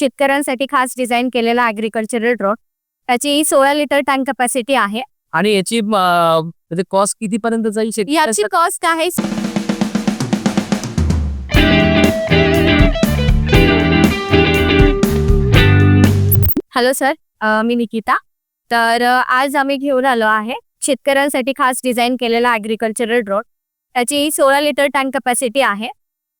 शेतकऱ्यांसाठी खास डिझाईन केलेला ऍग्रिकल्चरल ड्रोन त्याची सोळा लिटर टँक कॅपॅसिटी आहे. आणि याची अं, म्हणजे कॉस्ट किती पर्यंत जाईल याची? कॉस्ट आहे. हॅलो सर मी निकिता. तर आज आम्ही घेऊन आलो आहे शेतकऱ्यांसाठी खास डिझाईन केलेला ऍग्रिकल्चरल ड्रोन त्याची सोळा लिटर टँक कॅपॅसिटी आहे.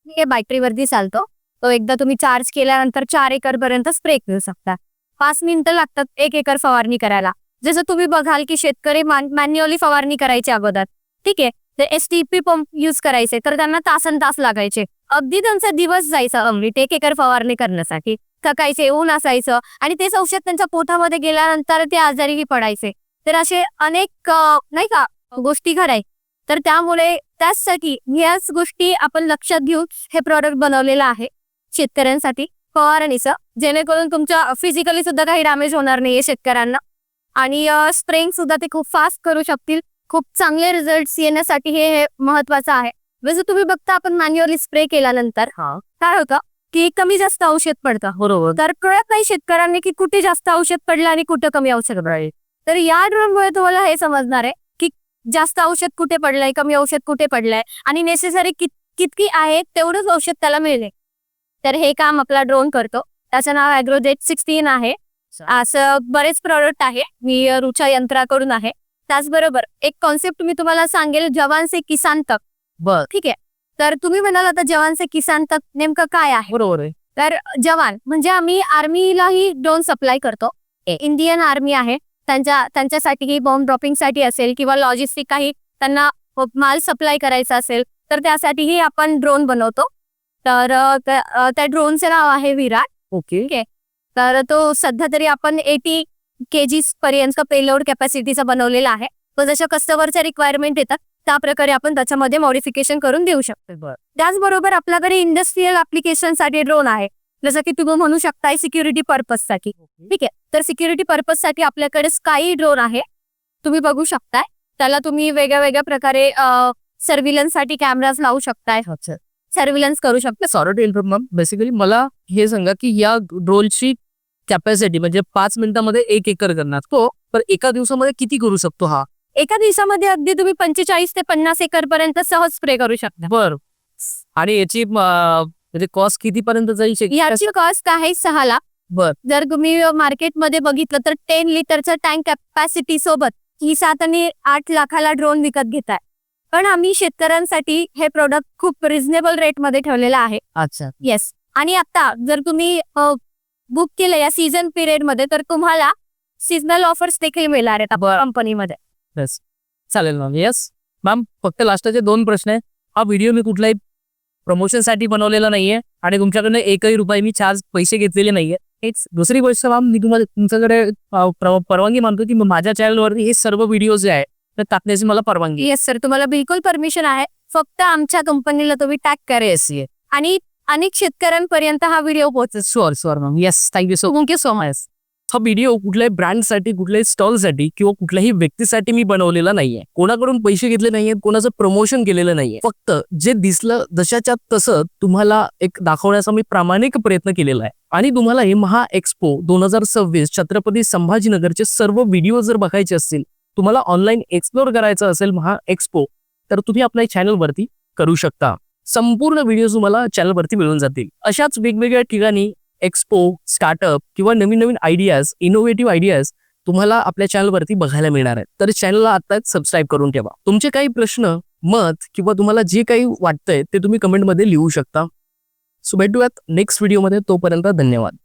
हे बॅटरीवरती चालतो. तो एकदा तुम्ही चार्ज केल्यानंतर चार एकर पर्यंत स्प्रे करू शकता. पाच मिनिटं लागतात एक एकर फवारणी करायला. जसं तुम्ही बघाल की शेतकरी मॅन्युअली फवारणी करायची अगोदर. ठीक आहे? तर S T P pump use करायचे तर त्यांना तासन तास लागायचे. अगदी त्यांचा दिवस जायचा अमृत एक एकर फवारणी करण्यासाठी. थकायचे ऊन असायचं आणि तेच औषध त्यांच्या पोटामध्ये गेल्यानंतर ते आजारीही पडायचे. तर असे अनेक नाही का गोष्टी घडाय. तर त्यामुळे त्याचसाठी याच गोष्टी आपण लक्षात घेऊन हे प्रॉडक्ट बनवलेलं आहे. शेतकऱ्यांसाठी फवारणीचं जेणेकरून तुमच्या फिजिकली सुद्धा काही डॅमेज होणार नाहीये शेतकऱ्यांना. आणि स्प्रेइंग सुद्धा ते खूप फास्ट करू शकतील. खूप चांगले रिझल्ट येण्यासाठी हे महत्वाचं आहे. जसं तुम्ही बघता आपण मॅन्युअली स्प्रे केल्यानंतर काय होतं की कमी जास्त औषध पडतं. बरोबर. तर कळत नाही शेतकऱ्यांनी की कुठे जास्त औषध पडलं आणि कुठं कमी औषध पडलंय तर या ड्रोनमुळे तुम्हाला हे समजणार आहे की जास्त औषध कुठे पडलंय कमी औषध कुठे पडलंय आणि नेसेसरी कितकी आहे तेवढंच औषध त्याला मिळेल. तर हे काम आपला ड्रोन करतो. त्याचं नाव अॅग्रोजेट सिक्स्टीन आहे. असं बरेच प्रॉडक्ट आहे. मी रुचा यंत्राकडून आहे. त्याचबरोबर एक कॉन्सेप्ट मी तुम्हाला सांगेल जवान से किसान तक. बर. ठीक आहे? तर तुम्ही म्हणाल आता जवान से किसान तक नेमकं काय आहे? बरोबर आहे. तर जवान म्हणजे आम्ही आर्मीलाही ड्रोन सप्लाय करतो. इंडियन आर्मी आहे. त्यांच्या त्यांच्यासाठीही बॉम्ब ड्रॉपिंगसाठी असेल किंवा लॉजिस्टिक काही त्यांना माल सप्लाय करायचा असेल तर त्यासाठीही आपण ड्रोन बनवतो. तर त्या त्या ड्रोनचे नाव आहे विराट. ओके. तर तो सध्या तरी आपण एटी केजी पर्यंत पेलोड कॅपॅसिटीचा बनवलेला आहे. तो जशा कस्टमरच्या रिक्वायरमेंट येतात त्या प्रकारे आपण त्याच्यामध्ये मॉडिफिकेशन करून देऊ शकतो. बर. त्याचबरोबर आपल्याकडे इंडस्ट्रीयलसाठी ड्रोन आहे. जसं की तुम्ही म्हणू शकताय सिक्युरिटी पर्पजसाठी. ठीक आहे. तर सिक्युरिटी पर्पजसाठी आपल्याकडे स्काई ड्रोन आहे. तुम्ही बघू शकताय. त्याला तुम्ही वेगळ्या वेगळ्या प्रकारे सर्व्हिलन्ससाठी कॅमेराज लावू शकताय. सर्व्हिलन्स करू शकता. सॉरी मॅम बेसिकली मला हे सांगा की या ड्रोनची कॅपॅसिटी म्हणजे पाच मिनिटामध्ये एक एकर करणार तो पण एका दिवसामध्ये किती करू शकतो हा? एका दिवसामध्ये अगदी तुम्ही पंचेचाळीस ते पन्नास एकर पर्यंत सहज स्प्रे करू शकता. बर. आणि याची म्हणजे कॉस्ट किती पर्यंत जाईल? याची कॉस्ट आहे सहा लाख. बर. जर तुम्ही मार्केटमध्ये बघितलं तर टेन लिटरचं टँक कॅपॅसिटी सोबत ही सात आणि आठ लाखाला ड्रोन विकत घेताय. पण आम्ही शेतकऱ्यांसाठी हे प्रोडक्ट खूप रिझनेबल रेटमध्ये ठेवलेलं आहे. अच्छा. येस आणि आता जर तुम्ही बुक केलं या सीझन पिरियडमध्ये तर तुम्हाला सीझनल ऑफर्स देखील मिळणार आहेत. कंपनीमध्ये येस चालेल मॅम येस मॅम फक्त लास्टचे दोन प्रश्न आहे हा व्हिडिओ मी कुठलाही प्रमोशनसाठी बनवलेला नाहीये आणि तुमच्याकडनं एकही रुपये मी चार्ज पैसे घेतलेले नाहीये. हेच दुसरी गोष्ट मॅम मी तुम्हाला तुमच्याकडे परवानगी मानतो की माझ्या चॅनलवरती हे सर्व व्हिडिओ जे आहे ते टाकण्याची मला परवानगी. येस सर तुम्हाला बिलकुल परमिशन आहे. फक्त आमच्या कंपनीला तुम्ही टॅग करा ये आणि अनेक शेतकऱ्यांपर्यंत हा व्हिडिओ पोहोचेल. Sure sure ma'am yes thank you so thank you so much हा व्हिडिओ कुठल्याही ब्रँडसाठी कुठल्याही स्टॉलसाठी किंवा कुठल्याही व्यक्तीसाठी मी बनवलेला नाहीये. कोणाकडून पैसे घेतले नाहीये कोणाचं प्रमोशन केलेलं नाहीये. फक्त जे दिसलं जशाच्या तसं तुम्हाला एक दाखवण्याचा मी प्रामाणिक प्रयत्न केलेला आहे. आणि तुम्हाला हे महा एक्सपो दोन हजार सव्वीस छत्रपती संभाजीनगरचे सर्व व्हिडिओ जर बघायचे असतील तुम्हाला ऑनलाईन एक्सप्लोर करायचं असेल महा एक्सपो तर तुम्ही आपल्या चॅनलवरती करू शकता. संपूर्ण व्हिडिओ तुम्हाला चॅनलवरती मिळून जातील. अशाच वेगवेगळ्या ठिकाणी एक्सपो स्टार्टअप किंवा नवीन नवीन आयडियाज इनोव्हेटिव्ह आयडियाज तुम्हाला आपल्या चॅनलवरती बघायला मिळणार आहेत. तर चॅनलला आताच सबस्क्राईब करून ठेवा. तुमचे काही प्रश्न मत किंवा तुम्हाला जे काही वाटतंय ते तुम्ही कमेंटमध्ये लिहू शकता. सो भेटूयात नेक्स्ट व्हिडिओमध्ये तोपर्यंत धन्यवाद.